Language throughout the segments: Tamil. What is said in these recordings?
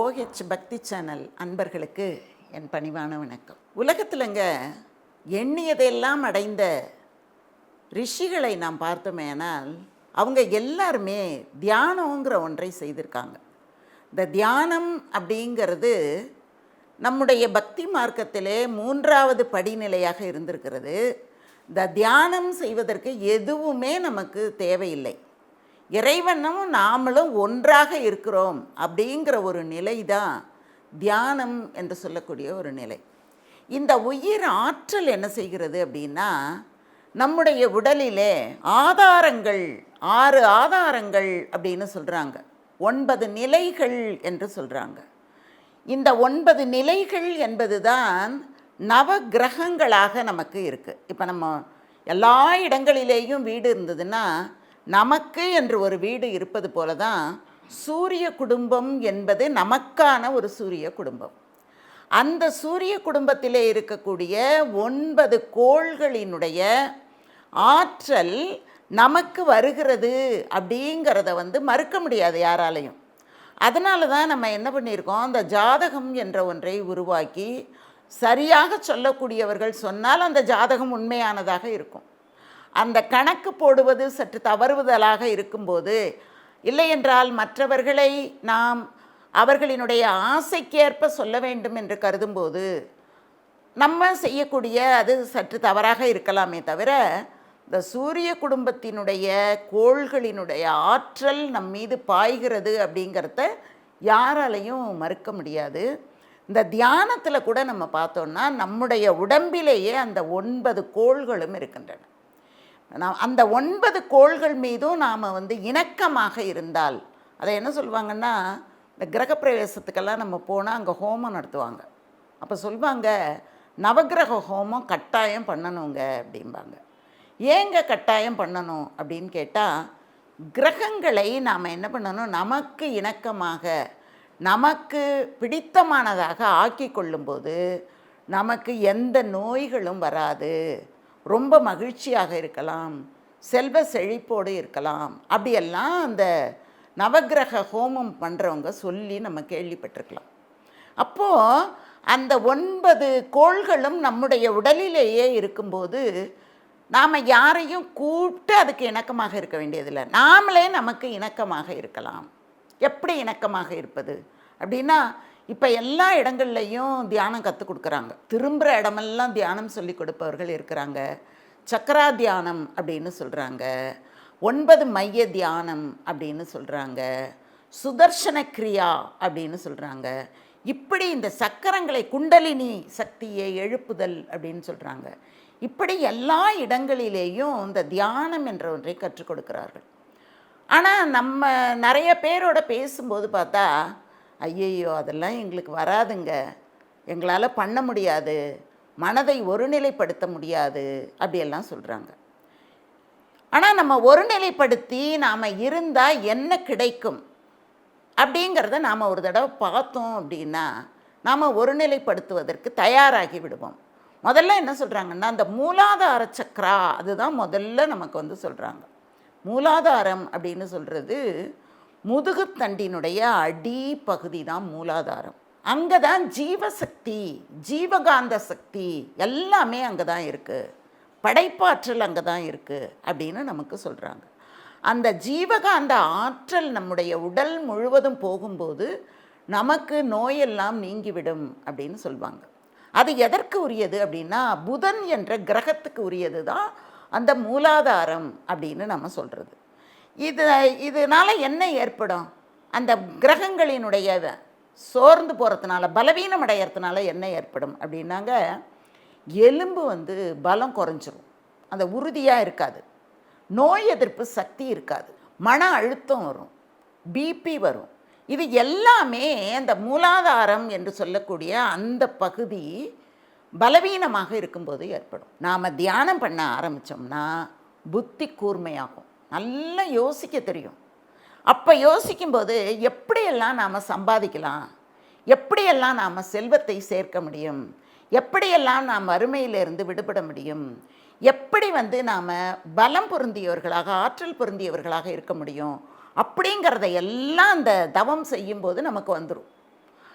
ஓஹெச் பக்தி சேனல் அன்பர்களுக்கு என் பணிவான வணக்கம். உலகத்திலங்க எண்ணியதெல்லாம் அடைந்த ரிஷிகளை நாம் பார்த்தோமேனால் அவங்க எல்லாருமே தியானங்கிற ஒன்றை செய்திருக்காங்க. இந்த தியானம் அப்படிங்கிறது நம்முடைய பக்தி மார்க்கத்திலே மூன்றாவது படிநிலையாக இருந்திருக்கிறது. இந்த தியானம் செய்வதற்கு எதுவுமே நமக்கு தேவையில்லை. இறைவனும் நாமளும் ஒன்றாக இருக்கிறோம் அப்படிங்கிற ஒரு நிலை தான் தியானம் என்று சொல்லக்கூடிய ஒரு நிலை. இந்த உயிர் ஆற்றல் என்ன செய்கிறது அப்படின்னா நம்முடைய உடலிலே ஆதாரங்கள் ஆறு ஆதாரங்கள் அப்படின்னு சொல்கிறாங்க ஒன்பது நிலைகள் என்று சொல்கிறாங்க இந்த ஒன்பது நிலைகள் என்பது தான் நவ கிரகங்களாக நமக்கு இருக்குது இப்போ நம்ம எல்லா இடங்களிலேயும் வீடு இருந்ததுன்னா நமக்கு என்று ஒரு வீடு இருப்பது போல தான் சூரிய குடும்பம் என்பது நமக்கான ஒரு சூரிய குடும்பம். அந்த சூரிய குடும்பத்திலே இருக்கக்கூடிய ஒன்பது கோள்களினுடைய ஆற்றல் நமக்கு வருகிறது அப்படிங்கிறத வந்து மறுக்க முடியாது யாராலையும். அதனால தான் நம்ம என்ன பண்ணியிருக்கோம்? அந்த ஜாதகம் என்ற ஒன்றை உருவாக்கி சரியாக சொல்லக்கூடியவர்கள் சொன்னால் அந்த ஜாதகம் உண்மையானதாக இருக்கும். அந்த கணக்கு போடுவது சற்று தவறுதலாக இருக்கும்போது இல்லையென்றால் மற்றவர்களை நாம் அவர்களினுடைய ஆசைக்கேற்ப சொல்ல வேண்டும் என்று கருதும்போது நம்ம செய்யக்கூடிய அது சற்று தவறாக இருக்கலாமே தவிர இந்த சூரிய குடும்பத்தினுடைய கோள்களினுடைய ஆற்றல் நம் மீது பாய்கிறது அப்படிங்கிறத யாராலையும் மறுக்க முடியாது. இந்த தியானத்தில் கூட நம்ம பார்த்தோன்னா நம்முடைய உடம்பிலேயே அந்த ஒன்பது கோள்களும் இருக்கின்றன. நாம் அந்த ஒன்பது கோள்கள் மீதும் நாம் வந்து இணக்கமாக இருந்தால் அதை என்ன சொல்லுவாங்கன்னா இந்த கிரகப்பிரவேசத்துக்கெல்லாம் நம்ம போனால் அங்கே ஹோமம் நடத்துவாங்க. அப்போ சொல்லுவாங்க நவக்கிரக ஹோமம் கட்டாயம் பண்ணணுங்க அப்படிம்பாங்க. ஏங்க கட்டாயம் பண்ணணும் அப்படின்னு கேட்டால் கிரகங்களை நாம் என்ன பண்ணணும் நமக்கு இணக்கமாக நமக்கு பிடித்தமானதாக ஆக்கி கொள்ளும்போது நமக்கு எந்த நோய்களும் வராது. ரொம்ப மகிழ்ச்சியாக இருக்கலாம் செல்வ செழிப்போடு இருக்கலாம். அப்படியெல்லாம் அந்த நவக்கிரக ஹோமம் பண்ணுறவங்க சொல்லி நம்ம கேள்விப்பட்டிருக்கலாம். அப்போது அந்த ஒன்பது கோள்களும் நம்முடைய உடலிலேயே இருக்கும்போது நாம் யாரையும் கூப்பிட்டு அதுக்கு இணக்கமாக இருக்க வேண்டியதில்லை. நாமளே நமக்கு இணக்கமாக இருக்கலாம். எப்படி இணக்கமாக இருப்பது? அப்படின்னா இப்போ எல்லா இடங்கள்லையும் தியானம் கற்றுக் கொடுக்குறாங்க. திரும்புகிற இடமெல்லாம் தியானம் சொல்லி கொடுப்பவர்கள் இருக்கிறாங்க. சக்கரா தியானம் அப்படின்னு சொல்கிறாங்க ஒன்பது மைய தியானம் அப்படின்னு சொல்கிறாங்க சுதர்ஷன கிரியா அப்படின்னு சொல்கிறாங்க இப்படி இந்த சக்கரங்களை குண்டலினி சக்தியை எழுப்புதல் அப்படின்னு சொல்கிறாங்க இப்படி எல்லா இடங்களிலேயும் இந்த தியானம் என்ற ஒன்றை கற்றுக் கொடுக்கிறார்கள். ஆனால் நம்ம நிறைய பேரோட பேசும்போது பார்த்தா ஐயையோ அதெல்லாம் எங்களுக்கு வராதுங்க. எங்களால் பண்ண முடியாது. மனதை ஒருநிலைப்படுத்த முடியாது அப்படியெல்லாம் சொல்கிறாங்க ஆனால் நம்ம ஒருநிலைப்படுத்தி நாம் இருந்தால் என்ன கிடைக்கும்? அப்படிங்கிறத நாம் ஒரு தடவை பார்த்தோம் அப்படின்னா நாம் ஒருநிலைப்படுத்துவதற்கு தயாராகி விடுவோம். முதல்ல என்ன சொல்கிறாங்கன்னா அந்த மூலாதார சக்கரா அதுதான் முதல்ல நமக்கு வந்து சொல்கிறாங்க மூலாதாரம் அப்படின்னு சொல்கிறது முதுகுத்தண்டினுடைய அடி பகுதி தான் மூலாதாரம். அங்கே தான் ஜீவசக்தி ஜீவகாந்த சக்தி எல்லாமே அங்கே தான் இருக்குது படைப்பாற்றல் அங்கே தான் இருக்குது அப்படின்னு நமக்கு சொல்கிறாங்க அந்த ஜீவகாந்த ஆற்றல் நம்முடைய உடல் முழுவதும் போகும்போது நமக்கு நோயெல்லாம் நீங்கிவிடும் அப்படின்னு சொல்லுவாங்க அது எதற்கு உரியது அப்படின்னா புதன் என்ற கிரகத்துக்கு உரியது தான் அந்த மூலாதாரம் அப்படின்னு நம்ம சொல்கிறது இது இதனால் என்ன ஏற்படும்? அந்த கிரகங்களினுடைய சோர்ந்து போகிறதுனால பலவீனம் அடையிறதுனால என்ன ஏற்படும் அப்படின்னாங்க எலும்பு வந்து பலம் குறைஞ்சிரும். அந்த உறுதியாக இருக்காது. நோய் எதிர்ப்பு சக்தி இருக்காது. மன அழுத்தம் வரும். பிபி வரும். இது எல்லாமே அந்த மூலாதாரம் என்று சொல்லக்கூடிய அந்த பகுதி பலவீனமாக இருக்கும்போது ஏற்படும். நாம் தியானம் பண்ண ஆரம்பித்தோம்னா புத்தி கூர்மையாகும். நல்லா யோசிக்க தெரியும். அப்போ யோசிக்கும்போது எப்படியெல்லாம் நாம் சம்பாதிக்கலாம்? எப்படியெல்லாம் நாம் செல்வத்தை சேர்க்க முடியும்? எப்படியெல்லாம் நாம் வறுமையிலிருந்து விடுபட முடியும்? எப்படி வந்து நாம் பலம் பொருந்தியவர்களாக ஆற்றல் பொருந்தியவர்களாக இருக்க முடியும்? அப்படிங்கிறத எல்லாம் அந்த தவம் செய்யும்போது நமக்கு வந்துடும்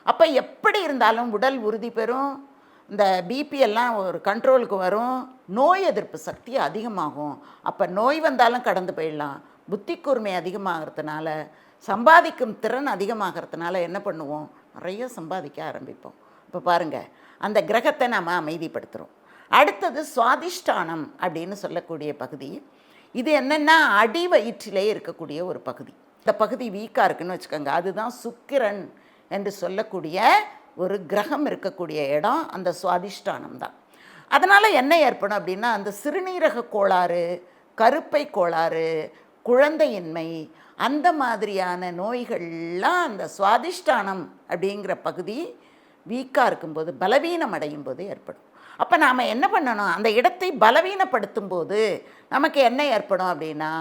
அப்போ எப்படி இருந்தாலும் உடல் உறுதி பெறும் இந்த பிபி எல்லாம் ஒரு கண்ட்ரோலுக்கு வரும். நோய் எதிர்ப்பு சக்தி அதிகமாகும். அப்போ நோய் வந்தாலும் கடந்து போயிடலாம். புத்தி கூர்மை அதிகமாகிறதுனால சம்பாதிக்கும் திறன் அதிகமாகிறதுனால என்ன பண்ணுவோம்? நிறைய சம்பாதிக்க ஆரம்பிப்போம். இப்போ பாருங்கள் அந்த கிரகத்தை நாம் அமைதிப்படுத்துகிறோம் அடுத்தது சுவாதிஷ்டானம் அப்படின்னு சொல்லக்கூடிய பகுதி. இது என்னென்னா அடி வயிற்றிலே இருக்கக்கூடிய ஒரு பகுதி. இந்த பகுதி வீக்காக இருக்குன்னு வச்சுக்கோங்க. அதுதான் சுக்கிரன் என்று சொல்லக்கூடிய ஒரு கிரகம் இருக்கக்கூடிய இடம் அந்த சுவாதிஷ்டானம் தான். அதனால் என்ன ஏற்படும் அப்படின்னா அந்த சிறுநீரக கோளாறு கருப்பை கோளாறு குழந்தையின்மை அந்த மாதிரியான நோய்கள்லாம் அந்த சுவாதிஷ்டானம் அப்படிங்கிற பகுதி வீக்காக இருக்கும்போது பலவீனம் அடையும் போது ஏற்படும். அப்போ நாம் என்ன பண்ணணும்? அந்த இடத்தை பலவீனப்படுத்தும் போது நமக்கு என்ன ஏற்படும் அப்படின்னா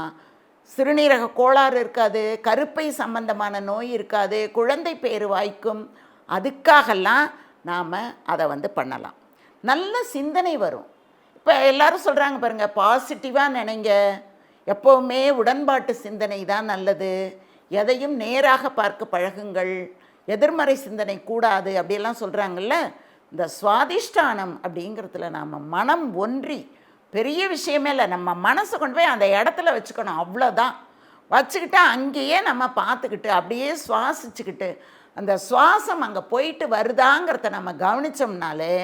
சிறுநீரக கோளாறு இருக்காது கருப்பை சம்பந்தமான நோய் இருக்காது குழந்தை பேர் வாய்க்கும் அதுக்காகலாம் நாம் அதை வந்து பண்ணலாம். நல்ல சிந்தனை வரும். இப்போ எல்லாரும் சொல்கிறாங்க பாருங்கள் பாசிட்டிவாக நினைங்க. எப்போவுமே உடன்பாட்டு சிந்தனை தான் நல்லது. எதையும் நேராக பார்க்க பழகுங்கள். எதிர்மறை சிந்தனை கூடாது. அப்படியெல்லாம் சொல்கிறாங்கல்ல இந்த சுவாதிஷ்டானம் அப்படிங்கிறதுல நாம் மனம் ஒன்றி பெரிய விஷயமே இல்லை. நம்ம மனசை கொண்டு போய் அந்த இடத்துல வச்சுக்கணும். அவ்வளோதான் வச்சுக்கிட்டு அங்கேயே நம்ம பார்த்துக்கிட்டு அப்படியே சுவாசிச்சுக்கிட்டு அந்த சுவாசம் அங்கே போயிட்டு வருதாங்கிறத நம்ம கவனித்தோம்னாலே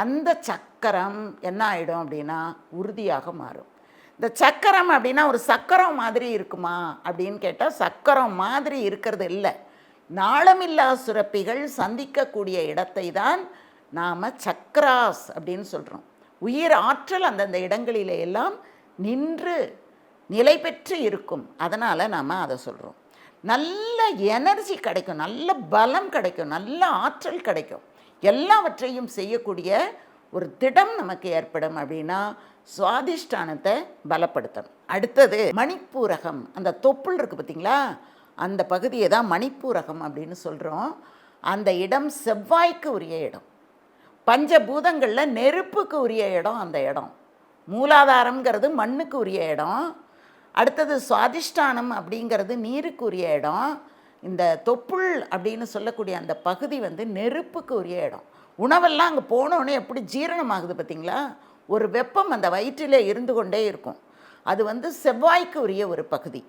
அந்த சக்கரம் என்ன ஆகிடும் அப்படின்னா உறுதியாக மாறும். இந்த சக்கரம் அப்படின்னா ஒரு சக்கரம் மாதிரி இருக்குமா அப்படின்னு கேட்டால் சக்கரம் மாதிரி இருக்கிறது இல்லை. நாளமில்லா சுரப்பிகள் சந்திக்கக்கூடிய இடத்தை தான் நாம் சக்கராஸ் அப்படின்னு சொல்கிறோம் உயிர் ஆற்றல் அந்தந்த இடங்களிலே எல்லாம் நின்று நிலை பெற்று இருக்கும். அதனால் நாம் அதை சொல்கிறோம் நல்ல எனர்ஜி கிடைக்கும் நல்ல பலம் கிடைக்கும் நல்ல ஆற்றல் கிடைக்கும். எல்லாவற்றையும் செய்யக்கூடிய ஒரு திடம் நமக்கு ஏற்படும் அப்படின்னா சுவாதிஷ்டானத்தை பலப்படுத்தணும். அடுத்தது மணிப்பூரகம். அந்த தொப்புள் இருக்குது பார்த்தீங்களா? அந்த பகுதியை தான் மணிப்பூரகம் அப்படின்னு சொல்கிறோம் அந்த இடம் செவ்வாய்க்கு உரிய இடம். பஞ்சபூதங்களில் நெருப்புக்கு உரிய இடம் அந்த இடம். மூலாதாரம்ங்கிறது மண்ணுக்கு உரிய இடம். அடுத்தது சுவாதிஷ்டானம் அப்படிங்கிறது நீருக்கு உரிய இடம். இந்த தொப்புள் அப்படின்னு சொல்லக்கூடிய அந்த பகுதி வந்து நெருப்புக்கு உரிய இடம். உணவெல்லாம் அங்கே போனோடனே எப்படி ஜீரணமாகுது பார்த்தீங்களா? ஒரு வெப்பம் அந்த வயிற்றிலே இருந்து கொண்டே இருக்கும். அது வந்து செவ்வாய்க்கு உரிய ஒரு பகுதி.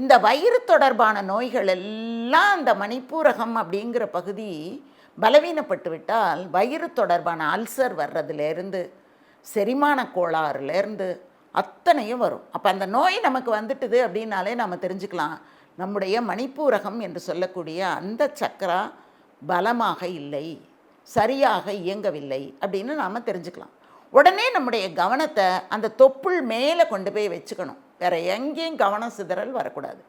இந்த வயிறு தொடர்பான நோய்கள் எல்லாம் அந்த மணிப்பூரகம் அப்படிங்கிற பகுதி பலவீனப்பட்டு விட்டால் வயிறு தொடர்பான அல்சர் வர்றதுலேருந்து செரிமான கோளாறுலேருந்து அத்தனையும் வரும். அப்போ அந்த நோய் நமக்கு வந்துட்டுது அப்படின்னாலே நம்ம தெரிஞ்சுக்கலாம். நம்முடைய மணிப்பூரகம் என்று சொல்லக்கூடிய அந்த சக்கரா பலமாக இல்லை சரியாக இயங்கவில்லை அப்படின்னு நாம் தெரிஞ்சுக்கலாம். உடனே நம்முடைய கவனத்தை அந்த தொப்புள் மேலே கொண்டு போய் வச்சுக்கணும். வேறு எங்கேயும் கவனம் சிதறல் வரக்கூடாது.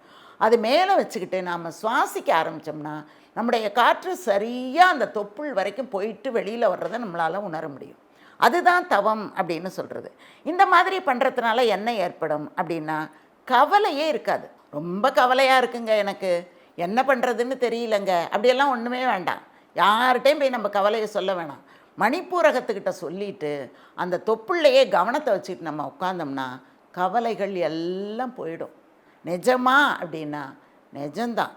அது மேலே வச்சுக்கிட்டு நாம் சுவாசிக்க ஆரம்பித்தோம்னா நம்முடைய காற்று சரியாக அந்த தொப்புள் வரைக்கும் போயிட்டு வெளியில் வர்றதை நம்மளால் உணர முடியும். அதுதான் தவம் அப்படின்னு சொல்கிறது இந்த மாதிரி பண்ணுறதுனால என்ன ஏற்படும் அப்படின்னா கவலையே இருக்காது. ரொம்ப கவலையாக இருக்குங்க எனக்கு. என்ன பண்ணுறதுன்னு தெரியலங்க. அப்படியெல்லாம் ஒன்றுமே வேண்டாம். யார்கிட்டையும் போய் நம்ம கவலையை சொல்ல வேணாம். மணிப்பூரகத்துக்கிட்ட சொல்லிட்டு அந்த தொப்புள்ளையே கவனத்தை வச்சுட்டு நம்ம உட்காந்தோம்னா கவலைகள் எல்லாம் போயிடும். நிஜமா அப்படின்னா நிஜம்தான்.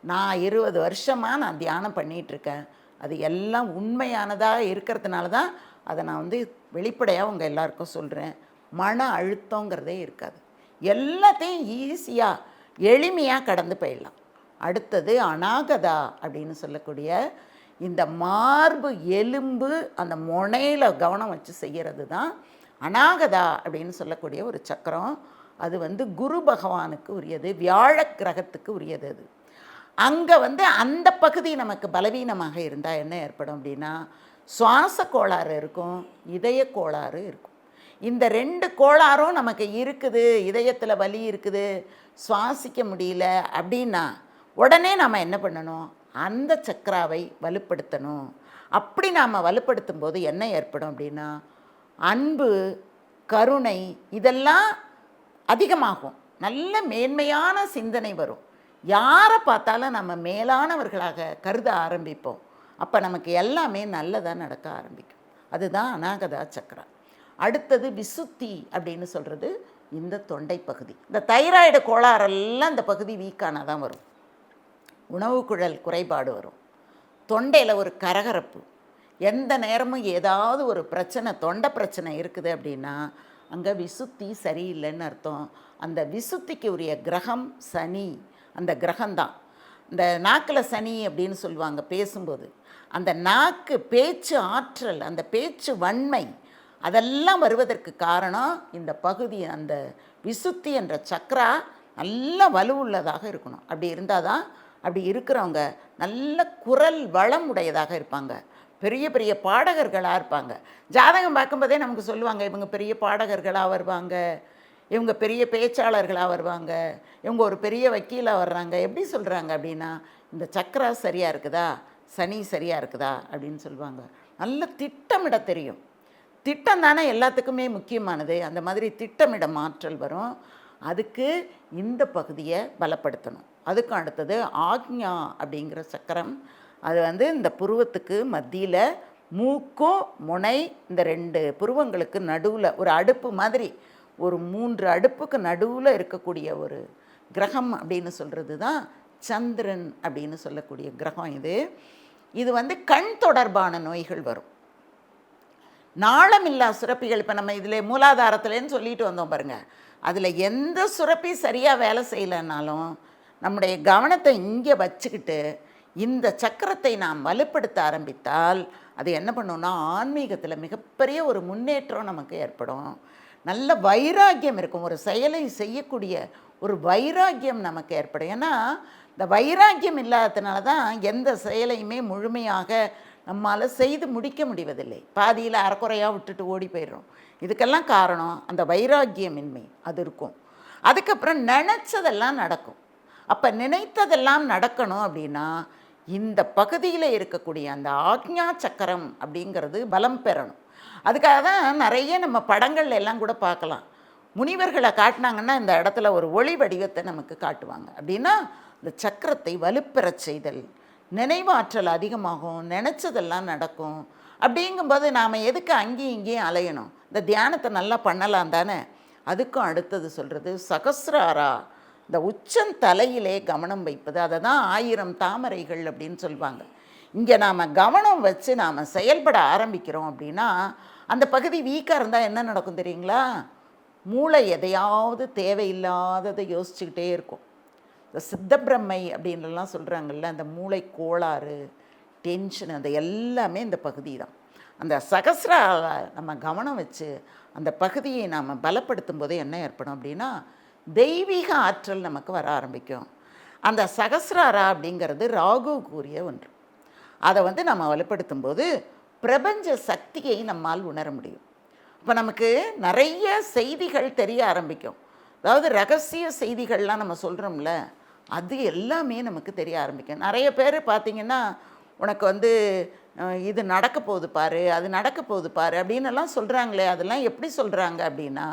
நான் இருபது வருஷமாக நான் தியானம் பண்ணிகிட்ருக்கேன் அது எல்லாம் உண்மையானதாக இருக்கிறதுனால தான் அதை நான் வந்து வெளிப்படையாக உங்கள் எல்லாருக்கும் சொல்கிறேன் மன அழுத்தங்கிறதே இருக்காது. எல்லாத்தையும் ஈஸியாக எளிமையாக கடந்து போயிடலாம். அடுத்தது அநாகதா அப்படின்னு சொல்லக்கூடிய இந்த மார்பு எலும்பு அந்த முனையில் கவனம் வச்சு செய்கிறது தான் அநாகதா அப்படின்னு சொல்லக்கூடிய ஒரு சக்கரம். அது வந்து குரு பகவானுக்கு உரியது வியாழ கிரகத்துக்கு உரியது அது. அங்கே வந்து அந்த பகுதி நமக்கு பலவீனமாக இருந்தால் என்ன ஏற்படும் அப்படின்னா சுவாச கோளாறு இருக்கும் இதய கோளாறு இருக்கும். இந்த ரெண்டு கோளாறும் நமக்கு இருக்குது இதயத்தில் வலி இருக்குது சுவாசிக்க முடியல அப்படின்னா உடனே நாம் என்ன பண்ணணும்? அந்த சக்கராவை வலுப்படுத்தணும். அப்படி நாம் வலுப்படுத்தும் போது என்ன ஏற்படும் அப்படின்னா அன்பு கருணை இதெல்லாம் அதிகமாகும். நல்ல மேன்மையான சிந்தனை வரும். யாரை பார்த்தாலும் நம்ம மேலானவர்களாக கருத ஆரம்பிப்போம். அப்போ நமக்கு எல்லாமே நல்லதாக நடக்க ஆரம்பிக்கும். அதுதான் அநாகதா சக்கரம் அடுத்தது விசுத்தி அப்படின்னு சொல்கிறது இந்த தொண்டை பகுதி. இந்த தைராய்டு கோளாறெல்லாம் இந்த பகுதி வீக்கான தான் வரும். உணவு குழல் குறைபாடு வரும். தொண்டையில் ஒரு கரகரப்பு. எந்த நேரமும் ஏதாவது ஒரு பிரச்சனை தொண்டை பிரச்சனை இருக்குது அப்படின்னா அங்கே விசுத்தி சரியில்லைன்னு அர்த்தம். அந்த விசுத்திக்கு உரிய கிரகம் சனி. அந்த கிரகம்தான். இந்த நாக்கில் சனி அப்படின்னு சொல்லுவாங்க பேசும்போது. அந்த நாக்கு பேச்சு ஆற்றல் அந்த பேச்சு வன்மை அதெல்லாம் வருவதற்கு காரணம் இந்த பகுதி அந்த விசுத்தி என்ற சக்ரா நல்ல வலுவுள்ளதாக இருக்கணும். அப்படி இருந்தால் தான் அப்படி இருக்கிறவங்க நல்ல குரல் வளம் உடையதாக இருப்பாங்க. பெரிய பெரிய பாடகர்களாக இருப்பாங்க. ஜாதகம் பார்க்கும்போதே நமக்கு சொல்லுவாங்க இவங்க பெரிய பாடகர்களாக வருவாங்க இவங்க பெரிய பேச்சாளர்களாக வருவாங்க இவங்க ஒரு பெரிய வக்கீலாக வர்றாங்க எப்படி சொல்கிறாங்க அப்படின்னா இந்த சக்கரா சரியாக இருக்குதா? சனி சரியாக இருக்குதா அப்படின்னு சொல்லுவாங்க. நல்ல திட்டமிட தெரியும். திட்டம் தானே எல்லாத்துக்குமே முக்கியமானது. அந்த மாதிரி திட்டமிட மாற்றல் வரும். அதுக்கு இந்த பகுதியை பலப்படுத்தணும். அதுக்கும் அடுத்தது ஆக்ஞா அப்படிங்கிற சக்கரம். அது வந்து இந்த புருவத்துக்கு மத்தியில் மூக்கும் முனை இந்த ரெண்டு புருவங்களுக்கு நடுவில் ஒரு அடுப்பு மாதிரி ஒரு மூன்று அடுப்புக்கு நடுவில் இருக்கக்கூடிய ஒரு கிரகம் அப்படின்னு சொல்கிறது தான் சந்திரன் அப்படின்னு சொல்லக்கூடிய கிரகம் இது. இது வந்து கண் தொடர்பான நோய்கள் வரும். நாளமில்லா சுரப்பிகள் இப்போ நம்ம இதில் மூலாதாரத்துலேன்னு சொல்லிட்டு வந்தோம் பாருங்கள் அதில் எந்த சுரப்பி சரியாக வேலை செய்யலைன்னாலும் நம்முடைய கவனத்தை இங்கே வச்சுக்கிட்டு இந்த சக்கரத்தை நாம் வலுப்படுத்த ஆரம்பித்தால் அது என்ன பண்ணுன்னா ஆன்மீகத்தில் மிகப்பெரிய ஒரு முன்னேற்றம் நமக்கு ஏற்படும். நல்ல வைராக்கியம் இருக்கும். ஒரு செயலை செய்யக்கூடிய ஒரு வைராக்கியம் நமக்கு ஏற்படும். ஏன்னா இந்த வைராக்கியம் இல்லாததுனால தான் எந்த செயலையுமே முழுமையாக நம்மால் செய்து முடிக்க முடிவதில்லை. பாதியில் அறக்குறையாக விட்டுட்டு ஓடி போயிடுறோம். இதுக்கெல்லாம் காரணம் அந்த வைராக்கியமின்மை. அது இருக்கும். அதுக்கப்புறம் நினச்சதெல்லாம் நடக்கும். அப்போ நினைத்ததெல்லாம் நடக்கணும் அப்படின்னா இந்த பகுதியில் இருக்கக்கூடிய அந்த ஆக்ஞா சக்கரம் அப்படிங்கிறது பலம் பெறணும். அதுக்காக தான் நிறைய நம்ம படங்கள்ல எல்லாம் கூட பார்க்கலாம். முனிவர்களை காட்டினாங்கன்னா இந்த இடத்துல ஒரு ஒளி வடிவத்தை நமக்கு காட்டுவாங்க. அப்படின்னா இந்த சக்கரத்தை வலுப்பெறச் செய்தல் நினைவாற்றல் அதிகமாகும் நினச்சதெல்லாம் நடக்கும். அப்படிங்கும்போது நாம் எதுக்கு அங்கேயும் இங்கேயும் அலையணும்? இந்த தியானத்தை நல்லா பண்ணலாம் தானே? அதுக்கும் அடுத்தது சொல்கிறது சகசிராரா இந்த உச்சந்தலையிலே கவனம் வைப்பது. அதை தான் ஆயிரம் தாமரைகள் அப்படின்னு சொல்லுவாங்க. இங்கே நாம் கவனம் வச்சு நாம் செயல்பட ஆரம்பிக்கிறோம் அப்படின்னா அந்த பகுதி வீக்காக இருந்தால் என்ன நடக்கும் தெரியுங்களா? மூளை எதையாவது தேவையில்லாததை யோசிச்சுக்கிட்டே இருக்கும். இந்த சித்தப்பிரமை அப்படின்லாம் சொல்கிறாங்கல்ல அந்த மூளை கோளாறு டென்ஷன் அந்த எல்லாமே இந்த பகுதி தான். அந்த சகசிர நம்ம கவனம் வச்சு அந்த பகுதியை நாம் பலப்படுத்தும் போது என்ன ஏற்படும் அப்படின்னா தெய்வீக ஆற்றல் நமக்கு வர ஆரம்பிக்கும். அந்த சகசிராரா அப்படிங்கிறது ராகு கூறிய ஒன்று. அதை வந்து நம்ம வலுப்படுத்தும் போது பிரபஞ்ச சக்தியை நம்மால் உணர முடியும். இப்போ நமக்கு நிறைய செய்திகள் தெரிய ஆரம்பிக்கும். அதாவது ரகசிய செய்திகள்லாம் நம்ம சொல்கிறோம்ல அது எல்லாமே நமக்கு தெரிய ஆரம்பிக்கும். நிறைய பேர் பார்த்திங்கன்னா உனக்கு வந்து இது நடக்க போகுது பாரு அது நடக்க போகுது பாரு அப்படின்னு எல்லாம் சொல்கிறாங்களே அதெல்லாம் எப்படி சொல்கிறாங்க அப்படின்னா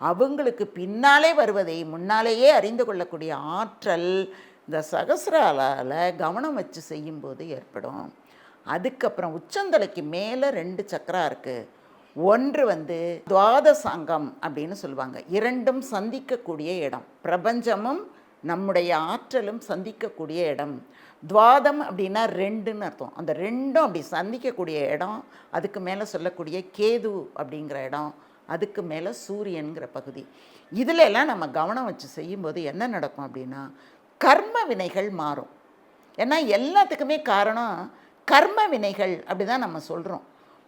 அவங்களுக்கு பின்னாலே வருவதை முன்னாலேயே அறிந்து கொள்ளக்கூடிய ஆற்றல் இந்த சகசிராலால கவனம் வச்சு செய்யும்போது ஏற்படும். அதுக்கப்புறம் உச்சந்தலைக்கு மேலே ரெண்டு சக்கரா இருக்குது ஒன்று வந்து துவாதசங்கம் அப்படின்னு சொல்லுவாங்க. இரண்டும் சந்திக்கக்கூடிய இடம். பிரபஞ்சமும் நம்முடைய ஆற்றலும் சந்திக்கக்கூடிய இடம். துவாதம் அப்படின்னா ரெண்டுன்னு அர்த்தம். அந்த ரெண்டும் அப்படி சந்திக்கக்கூடிய இடம் அதுக்கு மேலே சொல்லக்கூடிய கேது அப்படிங்கிற இடம் அதுக்கு மேலே சூரியன்கிற பகுதி. இதில் எல்லாம் நம்ம கவனம் வச்சு செய்யும்போது என்ன நடக்கும் அப்படின்னா கர்ம வினைகள் மாறும். ஏன்னா எல்லாத்துக்குமே காரணம் கர்ம வினைகள் அப்படி தான் நம்ம சொல்கிறோம்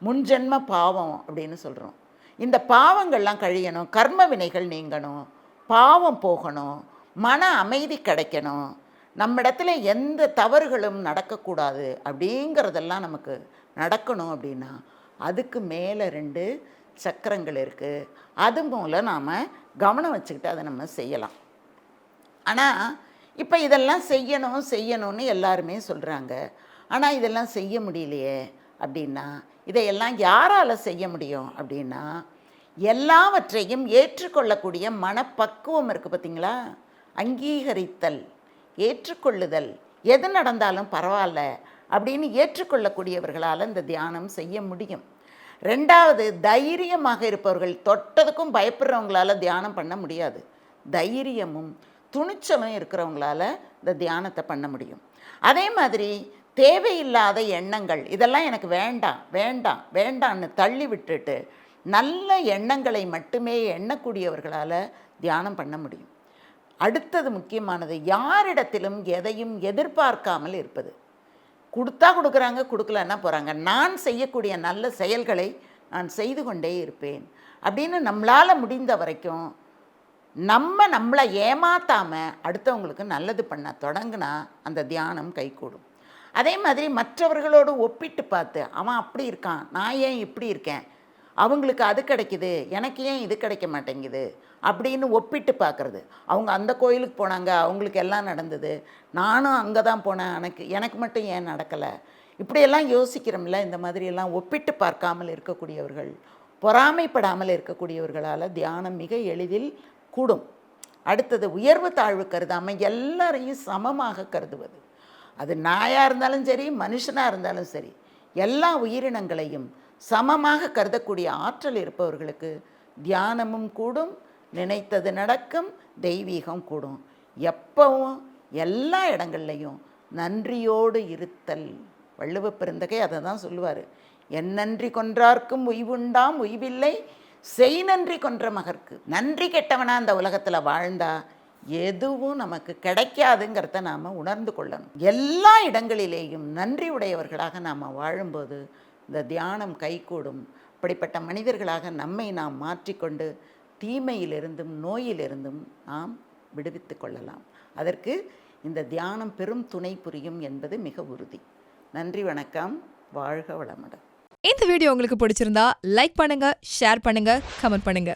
முன்ஜென்ம பாவம் அப்படின்னு சொல்கிறோம் இந்த பாவங்கள்லாம் கழியணும் கர்ம வினைகள் நீங்கணும் பாவம் போகணும் மன அமைதி கிடைக்கணும் நம்மிடத்துல எந்த தவறுகளும் நடக்கக்கூடாது அப்படிங்கிறதெல்லாம் நமக்கு நடக்கணும் அப்படின்னா அதுக்கு மேலே ரெண்டு சக்கரங்கள் இருக்குது அது மூலம் நாம் கவனம் வச்சுக்கிட்டு அதை நம்ம செய்யலாம். ஆனால் இப்போ இதெல்லாம் செய்யணும் செய்யணும்னு எல்லாருமே சொல்கிறாங்க ஆனால் இதெல்லாம் செய்ய முடியலையே அப்படின்னா இதையெல்லாம் யாரால் செய்ய முடியும் அப்படின்னா எல்லாவற்றையும் ஏற்றுக்கொள்ளக்கூடிய மனப்பக்குவம் இருக்குது பார்த்திங்களா அங்கீகரித்தல் ஏற்றுக்கொள்ளுதல். எது நடந்தாலும் பரவாயில்ல அப்படின்னு ஏற்றுக்கொள்ளக்கூடியவர்களால் இந்த தியானம் செய்ய முடியும். ரெண்டாவது தைரியமாக இருப்பவர்கள் தொட்டதுக்கும் பயப்படுறவங்களால தியானம் பண்ண முடியாது. தைரியமும் துணிச்சலும் இருக்கிறவங்களால இந்த தியானத்தை பண்ண முடியும். அதே மாதிரி தேவையில்லாத எண்ணங்கள் இதெல்லாம் எனக்கு வேண்டாம் வேண்டாம் வேண்டான்னு தள்ளி விட்டுட்டு நல்ல எண்ணங்களை மட்டுமே எண்ணக்கூடியவர்களால் தியானம் பண்ண முடியும். அடுத்தது முக்கியமானது யாரிடத்திலும் எதையும் எதிர்பார்க்காமல் இருப்பது. கொடுத்தா கொடுக்குறாங்க கொடுக்கலன்னா போகிறாங்க நான் செய்யக்கூடிய நல்ல செயல்களை நான் செய்து கொண்டே இருப்பேன். அப்படின்னு நம்மளால் முடிந்த வரைக்கும் நம்ம நம்மளை ஏமாத்தாமல் அடுத்தவங்களுக்கு நல்லது பண்ண தொடங்கினா அந்த தியானம் கைகூடும். அதே மாதிரி மற்றவர்களோடு ஒப்பிட்டு பார்த்து அவன் அப்படி இருக்கான் நான் ஏன் இப்படி இருக்கேன்? அவங்களுக்கு அது கிடைக்குது எனக்கு ஏன் இது கிடைக்க மாட்டேங்குது? அப்படின்னு ஒப்பிட்டு பார்க்குறது. அவங்க அந்த கோயிலுக்கு போனாங்க அவங்களுக்கு எல்லாம் நடந்தது. நானும் அங்கே தான் போனேன் எனக்கு எனக்கு மட்டும் ஏன் நடக்கலை? இப்படியெல்லாம் யோசிக்கிறோம்ல இந்த மாதிரியெல்லாம் ஒப்பிட்டு பார்க்காமல் இருக்கக்கூடியவர்கள் பொறாமைப்படாமல் இருக்கக்கூடியவர்களால் தியானம் மிக எளிதில் கூடும். அடுத்தது உயர்வு தாழ்வு கருதாமல் எல்லாரையும் சமமாக கருதுவது. அது நாயாக இருந்தாலும் சரி மனுஷனாக இருந்தாலும் சரி எல்லா உயிரினங்களையும் சமமாக கருதக்கூடிய ஆற்றல் இருப்பவர்களுக்கு தியானமும் கூடும் நினைத்தது நடக்கும் தெய்வீகம் கூடும். எப்பவும் எல்லா இடங்கள்லையும் நன்றியோடு இருத்தல். வள்ளுவ பெருந்தகை அதை தான் சொல்லுவார். என் நன்றி கொன்றார்க்கும் உய்வுண்டாம் உய்வில்லை செய் நன்றி கொன்ற மகற்கு. நன்றி கெட்டவனா அந்த உலகத்தில் வாழ்ந்தா எதுவும் நமக்கு கிடைக்காதுங்கிறத நாம் உணர்ந்து கொள்ளணும். எல்லா இடங்களிலேயும் நன்றி உடையவர்களாக நாம் வாழும்போது இந்த தியானம் கைகூடும். அப்படிப்பட்ட மனிதர்களாக நம்மை நாம் மாற்றிக்கொண்டு தீமையிலிருந்தும் நோயிலிருந்தும் நாம் விடுவித்து கொள்ளலாம். அதற்கு இந்த தியானம் பெரும் துணை புரியும் என்பது மிக உறுதி. நன்றி வணக்கம். வாழ்க வளமுடன். இந்த வீடியோ உங்களுக்கு பிடிச்சிருந்தா லைக் பண்ணுங்க ஷேர் பண்ணுங்க கமெண்ட் பண்ணுங்க.